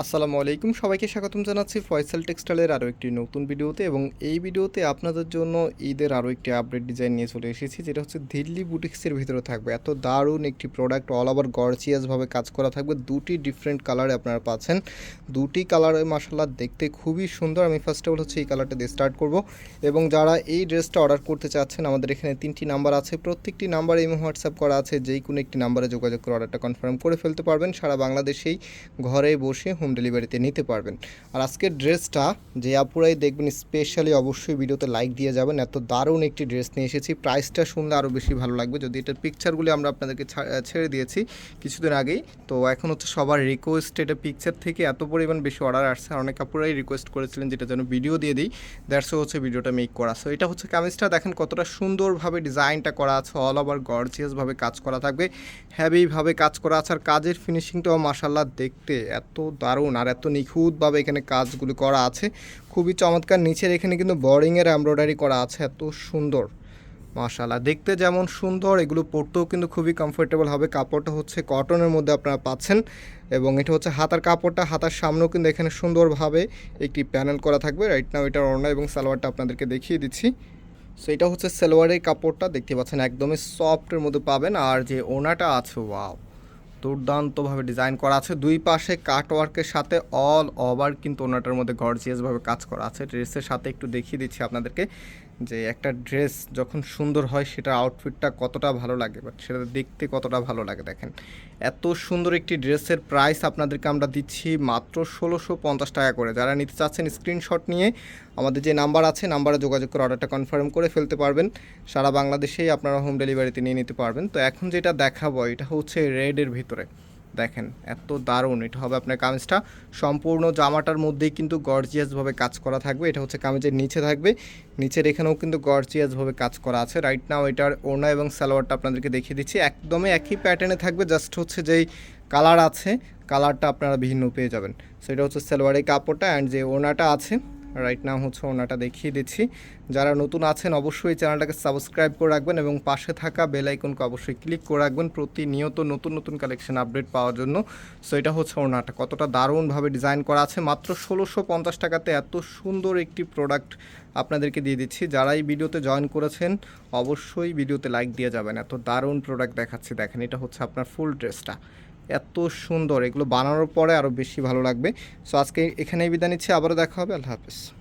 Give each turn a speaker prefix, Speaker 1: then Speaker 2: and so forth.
Speaker 1: আসসালামু আলাইকুম। সবাইকে স্বাগতম জানাচ্ছি ফয়সাল টেক্সটাইলের আরও একটি নতুন ভিডিওতে এবং এই ভিডিওতে আপনাদের জন্য ঈদের আরও একটি আপডেট ডিজাইন নিয়ে চলে এসেছি, যেটা হচ্ছে দিল্লি বুটিক্সের ভিতরে থাকবে। এত দারুণ একটি প্রোডাক্ট অল ওভার গর্জিয়াসভাবে কাজ করা থাকবে। দুটি ডিফারেন্ট কালারে আপনারা পাচ্ছেন। দুটি কালারে মাসাল্লাহ দেখতে খুবই সুন্দর। আমি ফার্স্ট অফ অল হচ্ছে এই কালারটা দিয়ে স্টার্ট করব। এবং যারা এই ড্রেসটা অর্ডার করতে চাচ্ছেন, আমাদের এখানে তিনটি নাম্বার আছে। প্রত্যেকটি নাম্বার এই হোয়াটসঅ্যাপ করা আছে যেই কোনো একটি নাম্বারে যোগাযোগ করে অর্ডারটা কনফার্ম করে ফেলতে পারবেন। সারা বাংলাদেশেই ঘরে বসে হোম ডেলিভারিতে নিতে পারবেন। আর আজকের ড্রেসটা যে আপুরাই দেখবেন স্পেশালি অবশ্যই ভিডিওতে লাইক দিয়ে যাবেন। এত দারুণ একটি ড্রেস নিয়ে এসেছি। প্রাইসটা শুনলে আরও বেশি ভালো লাগবে। যদি এটার পিকচারগুলি আমরা আপনাদেরকে ছেড়ে দিয়েছি কিছুদিন আগেই, তো এখন হচ্ছে সবার রিকোয়েস্ট এটা পিকচার থেকে এত পরিমাণ বেশি অর্ডার আসছে। আর অনেক আপুরাই রিকোয়েস্ট করেছিলেন যেটা যেন ভিডিও দিয়ে দিই। দ্যাটস হচ্ছে ভিডিওটা মেক করা। সো এটা হচ্ছে কামিজটা। দেখেন কতটা সুন্দরভাবে ডিজাইনটা করা আছে। অল ওভার গর্জিয়াসভাবে কাজ করা থাকবে। হ্যাভিভাবে কাজ করা আছে। আর কাজের ফিনিশিংটাও মাসাল্লাহ দেখতে এত দারুণ আর এত নিখুঁতভাবে এখানে কাজগুলো করা আছে। খুবই চমৎকার। নিচের এখানে কিন্তু বোর্ডিংয়ের এমব্রয়ডারি করা আছে। এত সুন্দর। মাশাল্লাহ দেখতে যেমন সুন্দর, এগুলো পরতেও কিন্তু খুবই কমফোর্টেবল হবে। কাপড়টা হচ্ছে কটনের মধ্যে আপনারা পাচ্ছেন এবং এটা হচ্ছে হাতার কাপড়টা। হাতার সামনেও কিন্তু এখানে সুন্দরভাবে একটি প্যানেল করা থাকবে। রাইট নাও এটার ওড়না এবং সালোয়ারটা আপনাদেরকে দেখিয়ে দিচ্ছি। সো এটা হচ্ছে সালোয়ারের কাপড়টা। দেখতে পাচ্ছেন, একদমই সফটের মধ্যে পাবেন। আর যে ওনাটা আছে ওয়াও দুর্দান্তভাবে ডিজাইন করা আছে। দুই পাশে কাটওয়ার্কের সাথে অল ওভার কিন্তু ওনাটার মধ্যে গর্জিয়াসভাবে কাজ করা আছে। ড্রেসের সাথে একটু দেখিয়ে দিচ্ছি আপনাদেরকে। যে একটা ড্রেস যখন সুন্দর হয় সেটা আউটফিটটা কতটা ভালো লাগে বাট সেটা দেখতে কতটা ভালো লাগে দেখেন। এত সুন্দর একটি ড্রেসের প্রাইস আপনাদেরকে আমরা দিচ্ছি মাত্র ষোলোশো পঞ্চাশ টাকা করে। যারা নিতে চাচ্ছেন স্ক্রিনশট নিয়ে, আমাদের যে নাম্বার আছে নাম্বারে যোগাযোগ করে অর্ডারটা কনফার্ম করে ফেলতে পারবেন। সারা বাংলাদেশেই আপনারা হোম ডেলিভারিতে নিয়ে নিতে পারবেন। তো এখন যেটা দেখাবো, এটা হচ্ছে রেডের ভিতরে। দেখেন, এত দারুণ। এটা হবে আপনার কামিজটা। সম্পূর্ণ জামাটার মধ্যেই কিন্তু গর্জিয়াসভাবে কাজ করা থাকবে। এটা হচ্ছে কামিজের নিচে থাকবে। নিচের এখানেও কিন্তু গর্জিয়াসভাবে কাজ করা আছে। রাইট নাও এটার ওড়না এবং সালোয়ারটা আপনাদেরকে দেখিয়ে দিচ্ছি। একদমই একই প্যাটার্নে থাকবে জাস্ট হচ্ছে যেই কালার আছে কালারটা আপনারা ভিন্ন পেয়ে যাবেন। সো এটা হচ্ছে সালোয়ারের কাপড়টা অ্যান্ড যে ওড়নাটা আছে রাইট নাও হচ্ছে ওনাটা দেখিয়ে দিচ্ছি। যারা নতুন আছেন অবশ্যই চ্যানেলটাকে সাবস্ক্রাইব করে রাখবেন এবং পাশে থাকা বেল আইকনকে অবশ্যই ক্লিক করে রাখবেন প্রতিনিয়ত নতুন নতুন কালেকশন আপডেট পাওয়ার জন্য। সো এটা হচ্ছে ওনাটা, কতটা দারুণভাবে ডিজাইন করা আছে। মাত্র ষোলোশো পঞ্চাশ টাকাতে এত সুন্দর একটি প্রোডাক্ট আপনাদেরকে দিয়ে দিচ্ছি। যারা এই ভিডিওতে জয়েন করেছেন, অবশ্যই ভিডিওতে লাইক দিয়ে যাবেন। এত দারুণ প্রোডাক্ট দেখাচ্ছি। দেখেন, এটা হচ্ছে আপনার ফুল ড্রেসটা এত সুন্দর। এগুলো বানানোর পরে আরও বেশি ভালো লাগবে। সো আজকে এখানেই বিদায় নিচ্ছি। আবারও দেখা হবে। আল্লাহ হাফেজ।